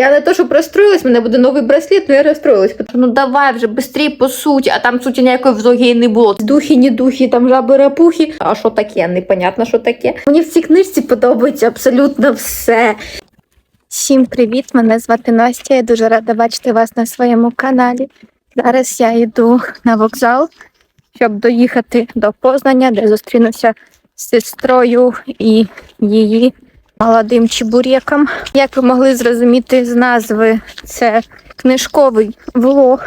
Я не то, що розстроїлась, мене буде новий браслет, але я розстроїлась. Ну давай вже швидше по суті, а там суті ніякої в зогі не було. Духи, не духи, там жаби рапухи. А що таке? Непонятно, що таке. Мені в цій книжці подобається абсолютно все. Всім привіт! Мене звати Настя. Я дуже рада бачити вас на своєму каналі. Зараз я йду на вокзал, щоб доїхати до Познання, де зустрінуся з сестрою і її молодим чебуреком. Як ви могли зрозуміти з назви, це книжковий влог.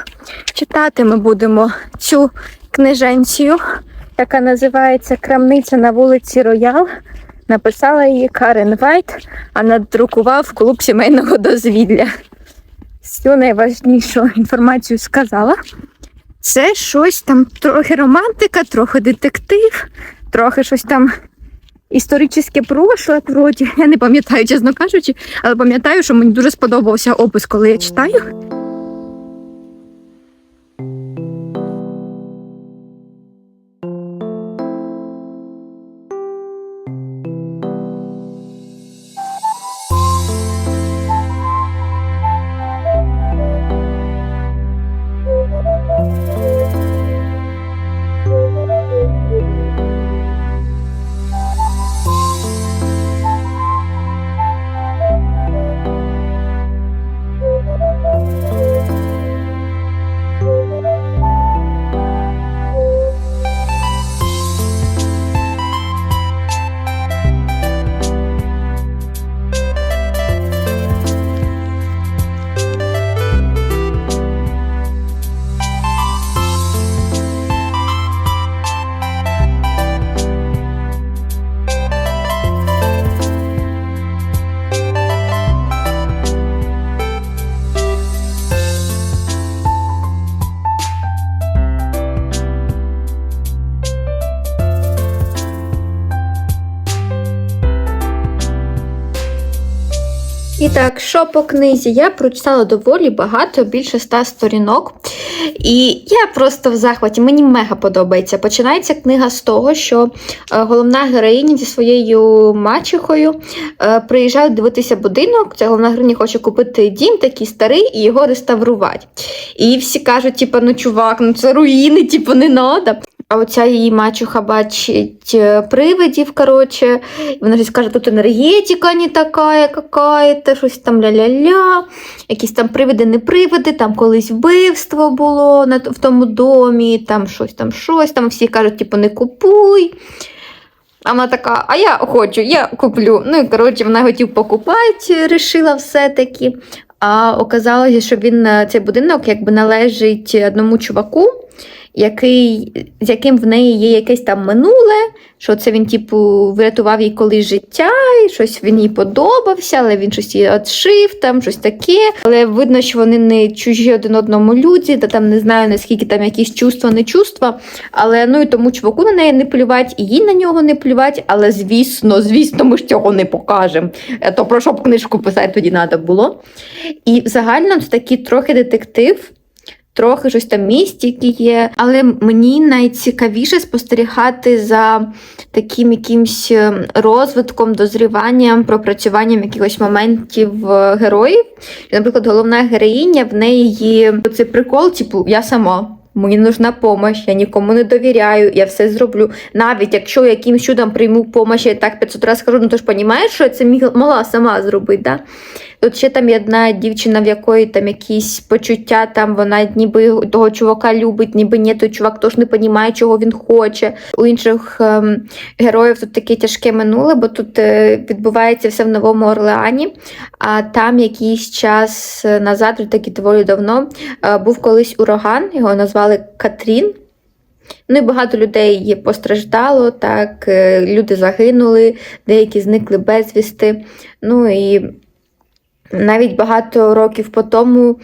Читати ми будемо цю книженцію, яка називається Крамниця на вулиці Роял. Написала її Карен Вайт, а надрукував клуб сімейного дозвілля. Всю найважнішу інформацію сказала. Це щось там трохи романтика, трохи детектив, трохи щось там історичне прошле, вроді. Я не пам'ятаю, чесно кажучи, але пам'ятаю, що мені дуже сподобався опис, коли я читаю. Так, що по книзі? Я прочитала доволі багато, більше ста сторінок. І я просто в захваті, мені мега подобається. Починається книга з того, що е, головна героїня зі своєю мачехою е, приїжджають дивитися будинок. Ця головна героїня хоче купити дім такий старий і його реставрувати. І всі кажуть, типу, ну чувак, ну це руїни, типу, не надо. А оця її мачуха бачить е, привидів, коротше, вона щось каже, тут енергетика не така, какая-то, щось там ля-ля-ля, якісь там привиди, не привиди, там колись вбивство було в тому домі, там щось там щось, там всі кажуть, типу, не купуй. А вона така, а я хочу, я куплю. Ну і коротше, вона хотів покупати, рішила все-таки. А оказалося, що він цей будинок якби належить одному чуваку, який, з яким в неї є якесь там минуле, що це він, типу, врятував їй колись життя, і щось він їй подобався, але він щось її отшив, там щось таке. Але видно, що вони не чужі один одному люди, та там не знаю, наскільки там якісь чувства, не чувства. Але ну і тому чуваку на неї не плювать, і їй на нього не плювать. Але звісно, звісно, ми ж цього не покажемо. Е, То про що б книжку писати тоді треба було. І взагалі це такий трохи детектив. Трохи щось там містики є, але мені найцікавіше спостерігати за таким якимсь е, розвитком, дозріванням, пропрацюванням якихось моментів е, героїв. Наприклад, головна героїня в неї цей прикол, типу, я сама. Мені нужна допомога, я нікому не довіряю, я все зроблю. Навіть якщо якимсь чудом прийму допомогу, я так 500 разів скажу, ну ти ж розумієш, що це могла сама зробити. Да? Тут ще там є одна дівчина, в якої там якісь почуття, там вона ніби того чувака любить, ніби ні, той чувак теж не розуміє, чого він хоче. У інших ем, героїв тут таке тяжке минуле, бо тут е, відбувається все в Новому Орлеані. А там якийсь час назад, таки доволі давно, е, був колись ураган, його назвали Катрін. Ну і багато людей постраждало, так, е, люди загинули, деякі зникли безвісти. Ну і навіть багато років по тому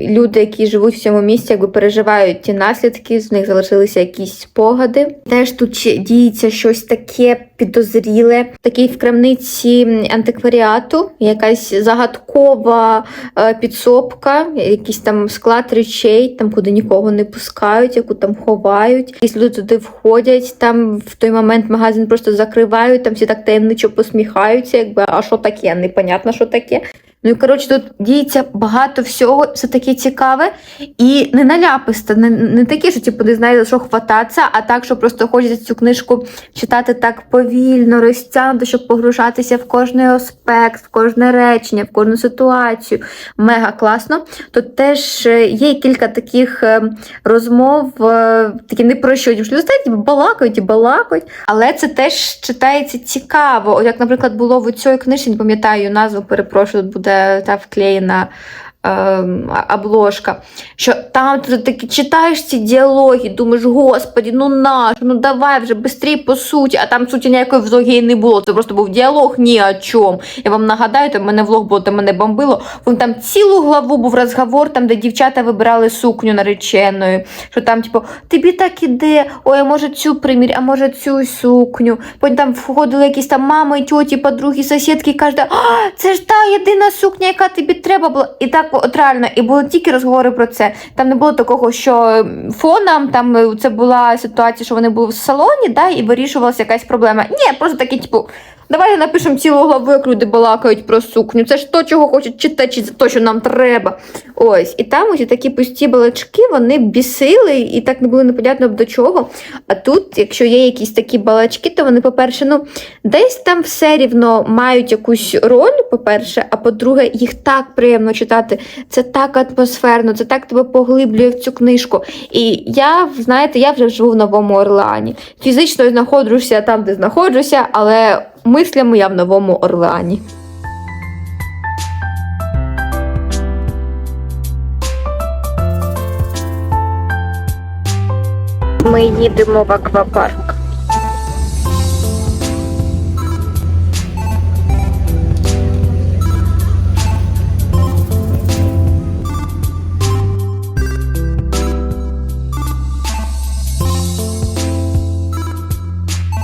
люди, які живуть в цьому місці, якби переживають ті наслідки, з них залишилися якісь спогади. Теж тут діється щось таке підозріле, такий в крамниці антикваріату, якась загадкова е, підсобка, якийсь там склад речей, там куди нікого не пускають, яку там ховають. Якісь люди туди входять, там в той момент магазин просто закривають, там всі так таємничо посміхаються, якби а що таке? Непонятно, що таке. Ну і коротше, тут діється багато всього, все таке цікаве і не наляписте, не, не таке, що типу, не знаю, за що хвататися, а так, що просто хочеться цю книжку читати так повільно, розтягнуто, щоб погружатися в кожний аспект, в кожне речення, в кожну ситуацію. Мега класно. Тут теж е, є кілька таких е, розмов, е, такі не про що. Люди стоять, типу, балакають і балакають, але це теж читається цікаво. От як, наприклад, було в цій книжці, не пам'ятаю назву, перепрошую, тут буде та вклеєна. Ем, обложка, що там ти таки читаєш ці діалоги, думаєш, господі, ну наш, ну давай вже швидше по суті, а там суті ніякої взагалі не було. Це просто був діалог ні о чому. Я вам нагадаю, там в мене влог було, там мене бомбило. Вон там цілу главу був розговор, там, де дівчата вибирали сукню нареченою. Що там, типу, тобі так іде, ой, а може цю примір, а може цю сукню. Потім там входили якісь там мами, тьоті, подруги, сусідки, і каже, а, це ж та єдина сукня, яка тобі треба була. І так от реально, і були тільки розговори про це. Там не було такого, що фоном там е, це була ситуація, що вони були в салоні, да, і вирішувалася якась проблема. Ні, просто такі, типу. Давай напишемо цілу главу, як люди балакають про сукню. Це ж то, чого хочуть читачі, це то, що нам треба. Ось. І там ось такі пусті балачки, вони бісили, і так не було непонятно до чого. А тут, якщо є якісь такі балачки, то вони, по-перше, ну, десь там все рівно мають якусь роль, по-перше, а по-друге, їх так приємно читати. Це так атмосферно, це так тебе поглиблює в цю книжку. І я, знаєте, я вже живу в Новому Орлеані. Фізично знаходжуся там, де знаходжуся, але мислями я в Новому Орлеані. Ми їдемо в аквапарк.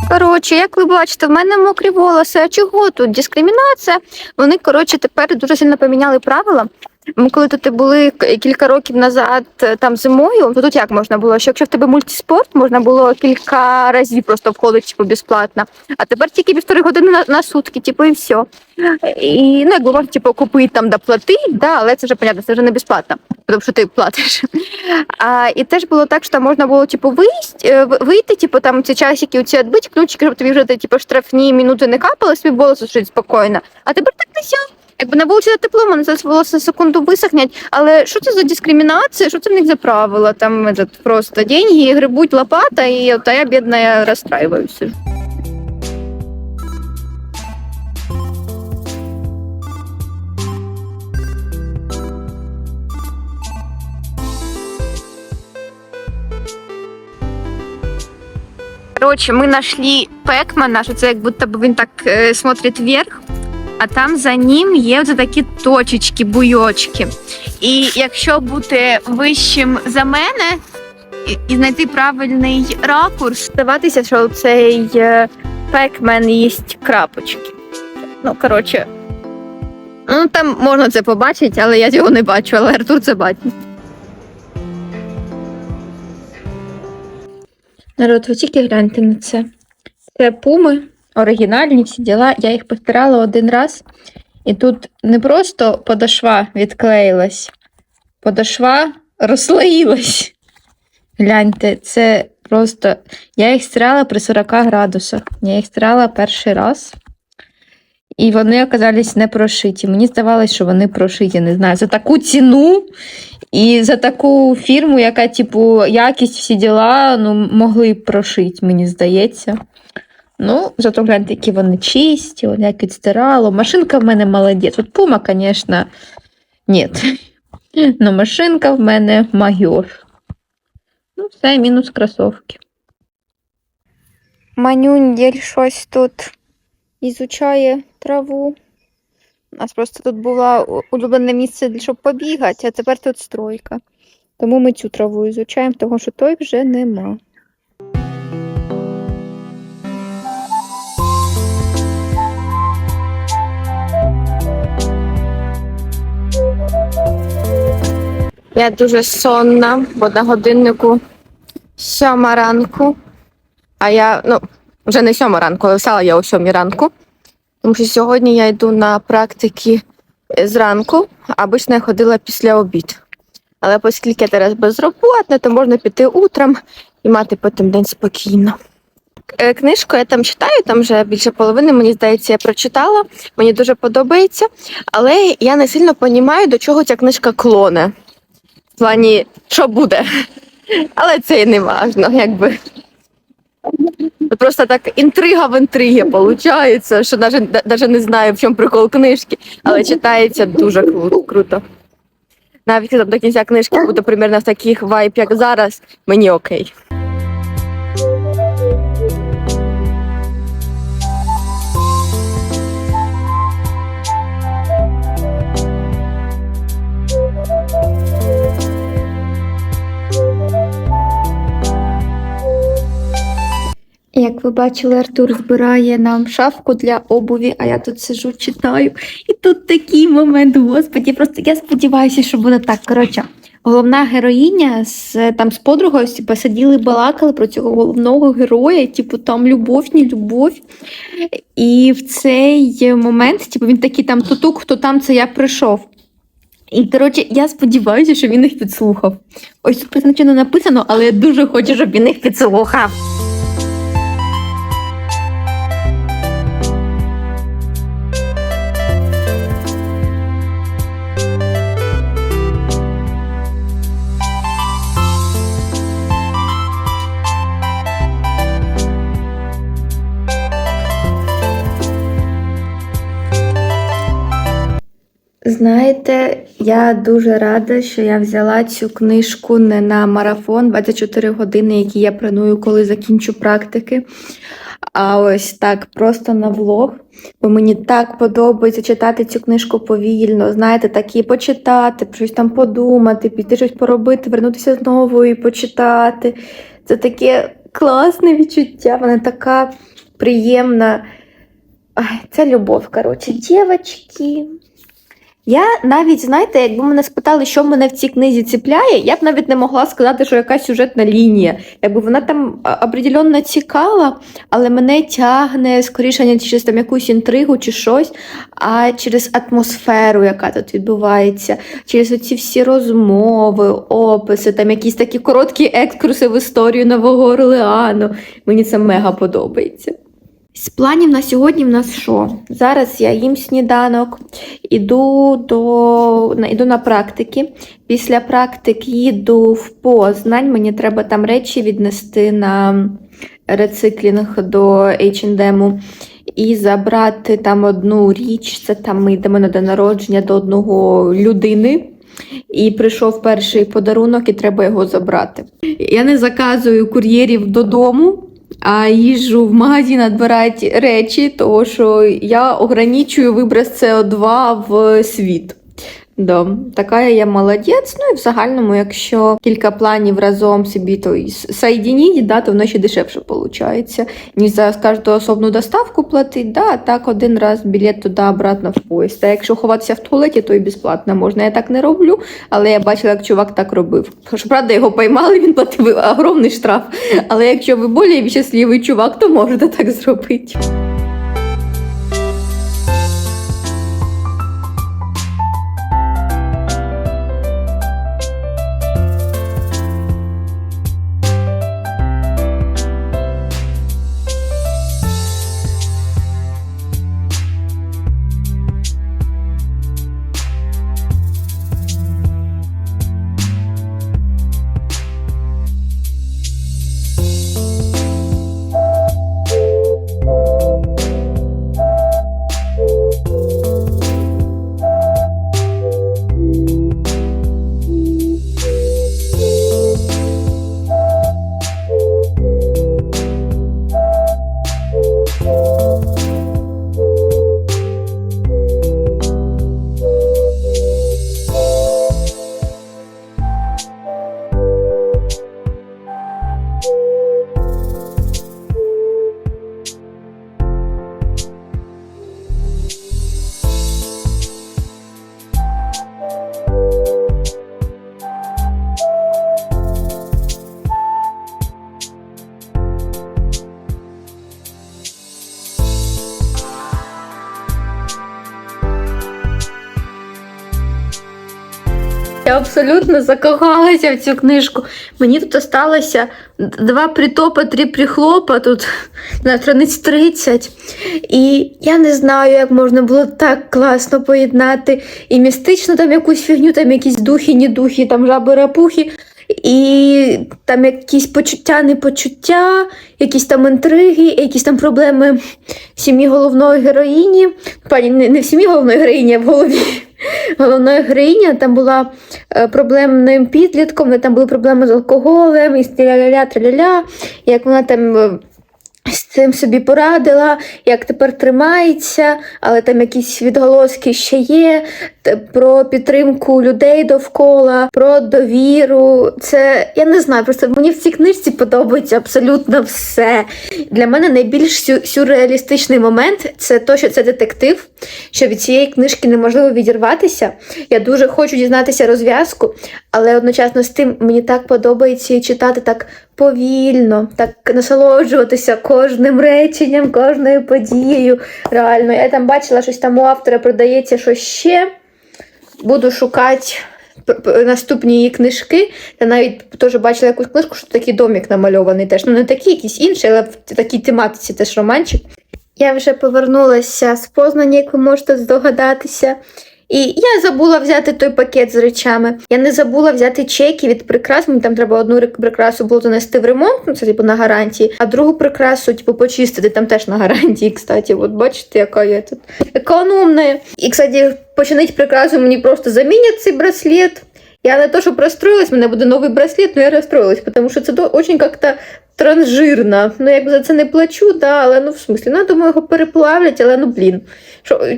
Коротше, як ви бачите, в мене мокрі волоси. А чого тут? Дискримінація. Вони, коротше, тепер дуже сильно поміняли правила. Ми коли тут були кілька років назад е, там зимою, то тут як можна було? Що якщо в тебе мультиспорт, можна було кілька разів просто входити типу, безплатно. А тепер тільки півтори години на, на сутки, типу, і все. І ну, якби можна типу, купити там да платити, да, але це вже понятно, це вже не безплатно, тому що ти платиш. А, і теж було так, що там можна було типу, вийти, е, вийти, типу, там ці часики оці відбити, ключики, щоб тобі вже типу, штрафні минути не капали, собі волоси жити спокійно. А тепер так не сьо. Якби на вулиці тепло, мене зараз волосся секунду висохнять. Але що це за дискримінація? Що це в них за правила? Там этот, просто деньги, грибуть лопата, і от я бідна розстраююся. Короче, мы нашли Пекмана, що це як будто б він так е, смотрить вверх, а там за ним є ось такі точечки, буйочки. І якщо бути вищим за мене і, знайти правильний ракурс, здаватися, що цей Пекмен їсть крапочки. Ну, коротше, ну там можна це побачити, але я цього не бачу, але Артур це бачить. Народ, ви тільки гляньте на це. Це пуми, оригінальні всі діла. Я їх постирала один раз. І тут не просто подошва відклеїлась, подошва розслоїлась. Гляньте, це просто. Я їх стирала при 40 градусах. Я їх стирала перший раз. І вони оказались не прошиті. Мені здавалось, що вони прошиті, не знаю, за таку ціну і за таку фірму, яка, типу, якість всі діла, ну, могли б прошити, мені здається. Ну, зато гляньте, які вони чисті, як відстирало. Машинка в мене молодець. От пума, звісно, ні. Ну, машинка в мене майор. Ну, все, мінус кросовки. Манюндель щось тут ізучає траву. У нас просто тут було улюблене місце, щоб побігати, а тепер тут стройка. Тому ми цю траву ізучаємо, тому що той вже нема. Я дуже сонна, бо на годиннику сьома ранку. А я, ну, вже не сьома ранку, але встала я о сьомій ранку. Тому що сьогодні я йду на практики зранку, а обично я ходила після обід. Але оскільки я зараз безроботна, то можна піти утром і мати потім день спокійно. Е, Книжку я там читаю, там вже більше половини, мені здається, я прочитала. Мені дуже подобається, але я не сильно розумію, до чого ця книжка клоне. Плані, що буде. Але це і не важно, якби. Просто так інтрига в інтригі виходить, що навіть, не знаю, в чому прикол книжки, але читається дуже круто. Навіть до кінця книжки буде примерно в таких вайб, як зараз, мені окей. Як ви бачили, Артур збирає нам шафку для обуві, а я тут сижу, читаю. І тут такий момент, господі, просто я сподіваюся, що буде так. Коротше, головна героїня з там з подругою типу, сиділи, балакали про цього головного героя, типу там любов, не любов. І в цей момент, типу, він такий там тутук, хто там це я прийшов. І коротше, я сподіваюся, що він їх підслухав. Ось тут призначено написано, але я дуже хочу, щоб він їх підслухав. Знаєте, я дуже рада, що я взяла цю книжку не на марафон 24 години, які я планую, коли закінчу практики. А ось так, просто на влог. Бо мені так подобається читати цю книжку повільно. Знаєте, так і почитати, щось там подумати, піти щось поробити, вернутися знову і почитати. Це таке класне відчуття, вона така приємна. Ай, це любов, коротше, дівчатки. Я навіть, знаєте, якби мене спитали, що мене в цій книзі ціпляє, я б навіть не могла сказати, що якась сюжетна лінія. Якби вона там определенно цікава, але мене тягне скоріше не через там якусь інтригу чи щось, а через атмосферу, яка тут відбувається, через оці всі розмови, описи, там якісь такі короткі екскурси в історію Нового Орлеану. Мені це мега подобається. З планів на сьогодні в нас що? Зараз я їм сніданок, іду, до, іду на практики. Після практик їду в Познань. Мені треба там речі віднести на рециклінг до H&M і забрати там одну річ. Це там ми йдемо на день народження до одного людини. І прийшов перший подарунок, і треба його забрати. Я не заказую кур'єрів додому, а їжджу в магазин відбирати речі, тому що я ограничую виброс СО2 в світ. Да, така я молодець. Ну і в загальному, якщо кілька планів разом собі то і да, то воно ще дешевше виходить. Ніж за кожну особну доставку платить, да, а так один раз білет туди обратно в поїзд. А якщо ховатися в туалеті, то і безплатно можна. Я так не роблю, але я бачила, як чувак так робив. Правда, його поймали, він платив огромний штраф. Але якщо ви більш щасливий чувак, то можете так зробити. Я абсолютно закохалася в цю книжку. Мені тут осталося два притопа, три прихлопа, тут на страниць 30. І я не знаю, як можна було так класно поєднати і містично там якусь фігню, там якісь духи, не духи, там жаби рапухи. І там якісь почуття, непочуття, якісь там інтриги, якісь там проблеми в сім'ї головної героїні. Пані, не, в сім'ї головної героїні, а в голові головної героїня Там була е, проблемним підлітком, там були проблеми з алкоголем, і траля-ля, як вона там. З цим собі порадила, як тепер тримається, але там якісь відголоски ще є про підтримку людей довкола, про довіру. Це я не знаю, просто мені в цій книжці подобається абсолютно все. Для мене найбільш сю- сюрреалістичний момент це те, що це детектив, що від цієї книжки неможливо відірватися. Я дуже хочу дізнатися розв'язку, але одночасно з тим мені так подобається читати так повільно, так насолоджуватися кожним реченням, кожною подією. Реально, я там бачила, щось там у автора продається щось ще. Буду шукати наступні її книжки. Я навіть теж бачила якусь книжку, що такий домик намальований теж. Ну, не такий, якийсь інший, але в такій тематиці теж романчик. Я вже повернулася з Познання, як ви можете здогадатися. І я забула взяти той пакет з речами. Я не забула взяти чеки від прикрас. Мені там треба одну прикрасу було занести в ремонт, ну це типу на гарантії, а другу прикрасу, типу, почистити там теж на гарантії. Кстати, от бачите, яка я тут економна. І, кстати, починить прикрасу мені просто замінять цей браслет. Я не то, чтобы розстроїлась, у мене буде новий браслет, але я розстроїлась, тому що це очень как-то транжирно. Ну, якби за це не плачу, да, але ну в смислі, ну, думаю, його переплавлять, але ну блін.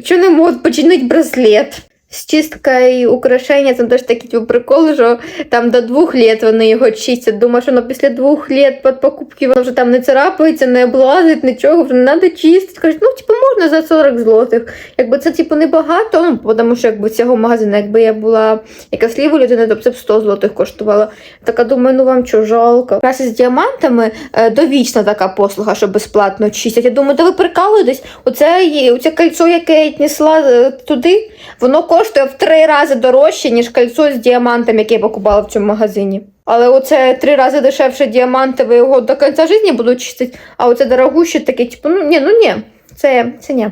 Що не можуть починити браслет? З чистка і украшення, це теж такий типу, прикол, що там до двох літ вони його чистять. Думаю, що ну, після двох літ під покупки воно вже там не царапається, не облазить, нічого, вже не треба чистити. Кажуть, ну, типу, можна за 40 злотих. Якби це типу небагато, ну, тому що якби цього магазину, якби я була якась ліва людина, то б це б 100 злотих коштувало. Така думаю, ну вам що, жалко. Якраз з діамантами е, довічна така послуга, що безплатно чистять. Я думаю, да ви прикалуєтесь, оце, оце кольцо, яке я несла е, туди, воно коштує в три рази дорожче, ніж кольцо з діамантом, яке я покупала в цьому магазині. Але оце три рази дешевше діамантове його до кінця життя буду чистити, а оце дорогуще таке, типу, ну ні, ну ні, це, це ні.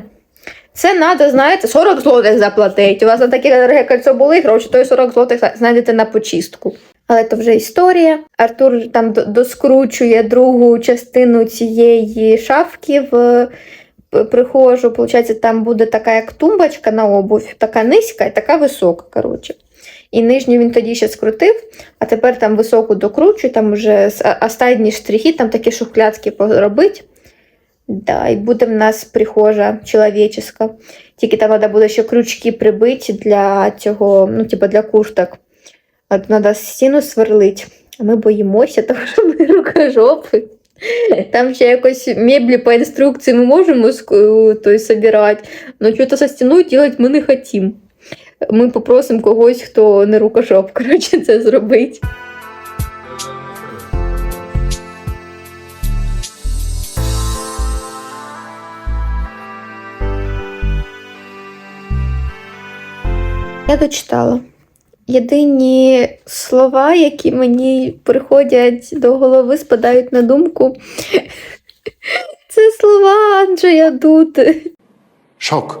Це треба, знаєте, 40 злотих заплатити. У вас на таке дороге кольцо були гроші, то й 40 злотих знайдете на почистку. Але то вже історія. Артур там доскручує другу частину цієї шафки в прихожу. Получається, там буде така як тумбочка на обувь, така низька і така висока. коротше. І нижню він тоді ще скрутив, а тепер там високу докручує, там вже останні штрихи, там такі шухлядки поробить. Да, і буде в нас прихожа чоловіческа. Тільки там треба буде ще крючки прибити для цього, ну, типу для курток. Треба стіну сверлить. А ми боїмося, тому що ми рукожопи. Там ще якось меблі по інструкції ми можемо собирати, але щось зі стіною робити ми не хочемо. Ми попросимо когось, хто не рукожоп, коротше, це зробить. Я дочитала. Єдині слова, які мені приходять до голови, спадають на думку. Це слова Анджея Дути. Szok.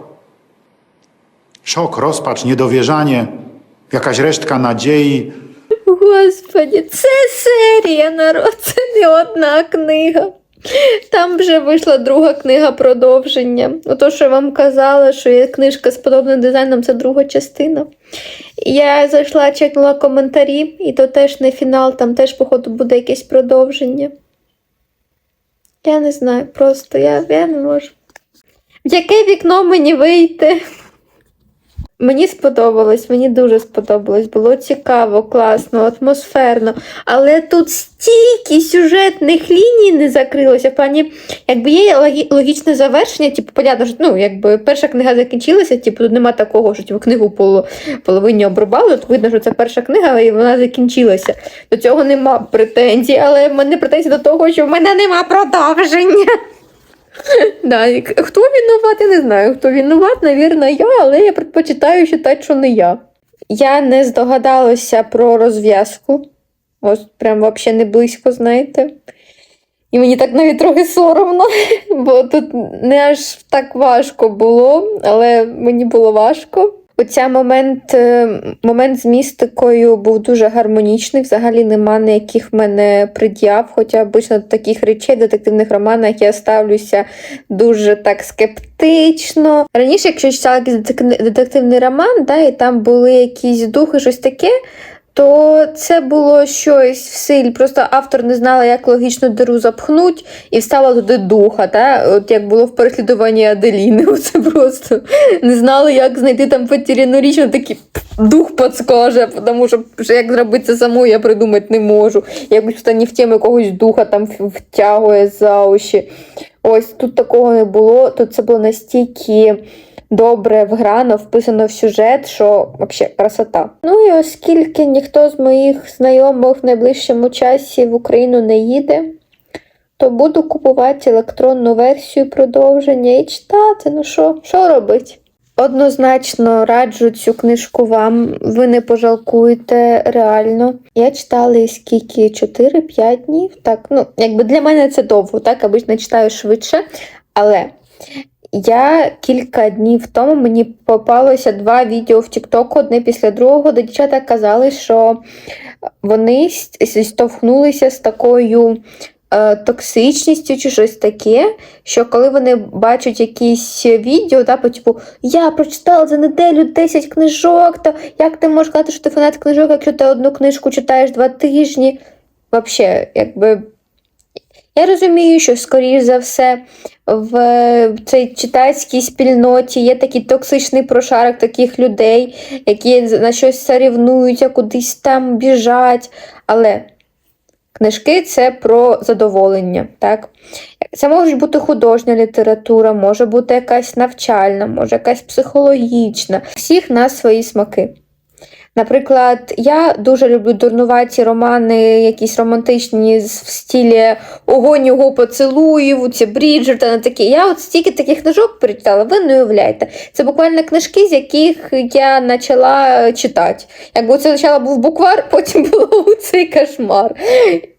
Szok, rozpacz, niedowierzanie, jakaś resztka nadziei. Господі, це серія, народ, це не одна книга. Там вже вийшла друга книга продовження. Ото, що я вам казала, що є книжка з подобним дизайном, це друга частина. Я зайшла, чекнула коментарі, і то теж не фінал, там теж, походу, буде якесь продовження. Я не знаю, просто я, я не можу. В яке вікно мені вийти? Мені сподобалось, мені дуже сподобалось. Було цікаво, класно, атмосферно. Але тут стільки сюжетних ліній не закрилося. В плані, якби є логі- логічне завершення, типу, понятно, що ну, якби перша книга закінчилася, типу, тут нема такого, що типу, книгу поло, половині обрубали. Тут видно, що це перша книга, і вона закінчилася. До цього нема претензій, але в мене претензії до того, що в мене нема продовження. Да, хто винуват, я не знаю. Хто винуват, навірно, я, але я предпочитаю вважати, що не я. я не здогадалася про розв'язку. Ось прям взагалі не близько, знаєте. І мені так навіть трохи соромно, бо тут не аж так важко було, але мені було важко. Оця момент, е, момент з містикою був дуже гармонічний. Взагалі нема ніяких мене прид'яв. Хоча обично до таких речей детективних романах я ставлюся дуже так скептично. Раніше, якщо читала якийсь детективний роман, да, і там були якісь духи, щось таке, то це було щось в силі. Просто автор не знала, як логічно диру запхнуть, і встала туди духа. Та? От як було в переслідуванні Аделіни. Оце просто не знали, як знайти там потеряну річ, такий дух підскаже, тому що як зробити це саму, я придумати не можу. Якось стані в тему якогось духа там втягує за очі. Ось тут такого не було. Тут це було настільки добре вграно, вписано в сюжет, що взагалі красота. Ну і оскільки ніхто з моїх знайомих в найближчому часі в Україну не їде, то буду купувати електронну версію продовження і читати. Ну що, що робити? Однозначно раджу цю книжку вам, ви не пожалкуєте реально. Я читала скільки 4-5 днів. Так, ну якби для мене це довго, так обично читаю швидше. Але я кілька днів тому мені попалося два відео в TikTok, одне після другого, де дівчата казали, що вони зіштовхнулися з такою е, токсичністю чи щось таке, що коли вони бачать якісь відео, да, по типу Я прочитала за неделю 10 книжок, то як ти можеш сказати, що ти фанат книжок, якщо ти одну книжку читаєш два тижні? Взагалі, якби. Я розумію, що, скоріш за все, в цій читацькій спільноті є такий токсичний прошарок таких людей, які на щось сорівнуються, кудись там біжать. Але книжки це про задоволення. Так? Це може бути художня література, може бути якась навчальна, може якась психологічна. Всіх нас свої смаки. Наприклад, я дуже люблю дурнуваті романи, якісь романтичні в стілі огонь його поцілуїв, ці Бріджертона такі. Я от стільки таких книжок перечитала, ви не уявляєте. Це буквально книжки, з яких я почала читати. Якби це спочатку був буквар, потім був цей кошмар.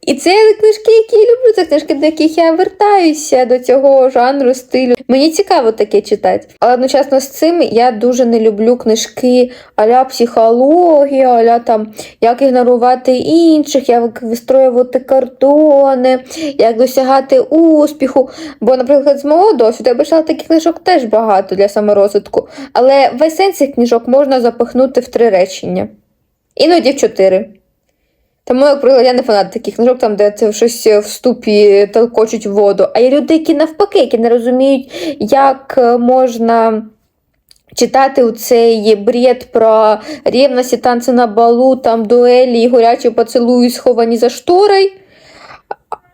І це книжки, які я люблю, це книжки, до яких я вертаюся до цього жанру, стилю. Мені цікаво таке читати. Але одночасно з цим я дуже не люблю книжки аля психологія, аля там як ігнорувати інших, як вистроювати кордони, як досягати успіху. Бо, наприклад, з мого досвіду я почала таких книжок теж багато для саморозвитку. Але весь сенс цих книжок можна запихнути в три речення. Іноді в чотири. Тому, наприклад, я не фанат таких книжок, там, де це щось в ступі толкочуть воду. А є люди, які навпаки, які не розуміють, як е, можна читати у цей бред про рівності, танці на балу, там дуелі горячі поцілуї сховані за шторою.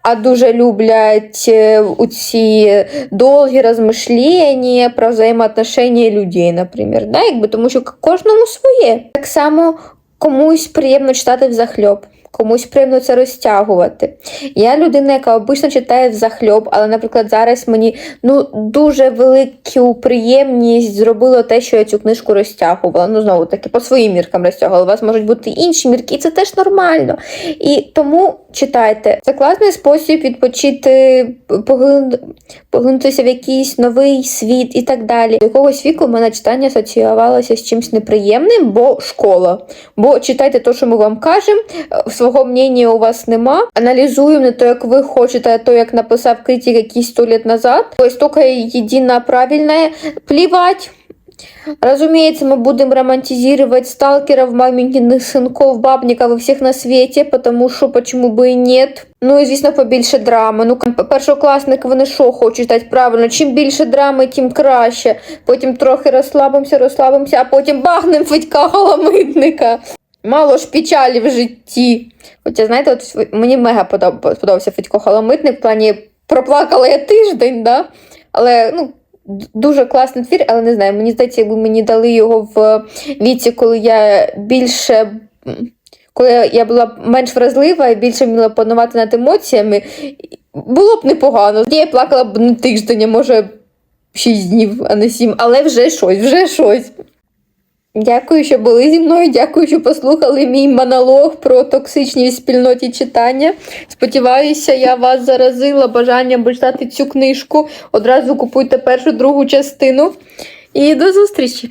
А дуже люблять е, у ці довгі розмишлення про взаємоотношення людей, наприклад. Да? Якби, тому що кожному своє. Так само комусь приємно читати взахльоб. Комусь приємно це розтягувати. Я людина, яка обично читає взахльоб, але, наприклад, зараз мені ну, дуже велику приємність зробило те, що я цю книжку розтягувала. Ну, знову таки, по своїм міркам розтягувала. У вас можуть бути інші мірки, і це теж нормально. І тому читайте. Це класний спосіб відпочити, поглин- поглинутися в якийсь новий світ і так далі. До якогось віку в мене читання асоціювалося з чимось неприємним, бо школа. Бо читайте те, що ми вам кажемо, е, свого мнення у вас нема. Аналізуємо не то, як ви хочете, а то, як написав критик якийсь сто лет назад. Ось тільки єдине правильне плівать. Разумеется, мы будем романтизировать сталкеров, маменькиных сынков, бабников и всех на свете, потому що почему би і нет. Ну і звісно, побільше драми. Ну, п- першокласники вони що хочуть читати правильно. Чим більше драми, тим краще. Потім трохи розслабимося, розслабимося, а потім бахнем Федька Голомитника. Мало ж печалі в житті. Хоча, знаєте, от мені мега подоб- сподобався Федько Холомитник в плані проплакала я тиждень, да? але ну, д- дуже класний твір, але не знаю, мені здається, якби мені дали його в віці, коли я більше. Коли я була менш вразлива і більше вміла панувати над емоціями, було б непогано. Я плакала б не тиждень, може 6 днів, а не 7, але вже щось, вже щось. Дякую, що були зі мною. Дякую, що послухали мій монолог про токсичність в спільноті читання. Сподіваюся, я вас заразила бажанням почитати цю книжку. Одразу купуйте першу другу частину. І до зустрічі!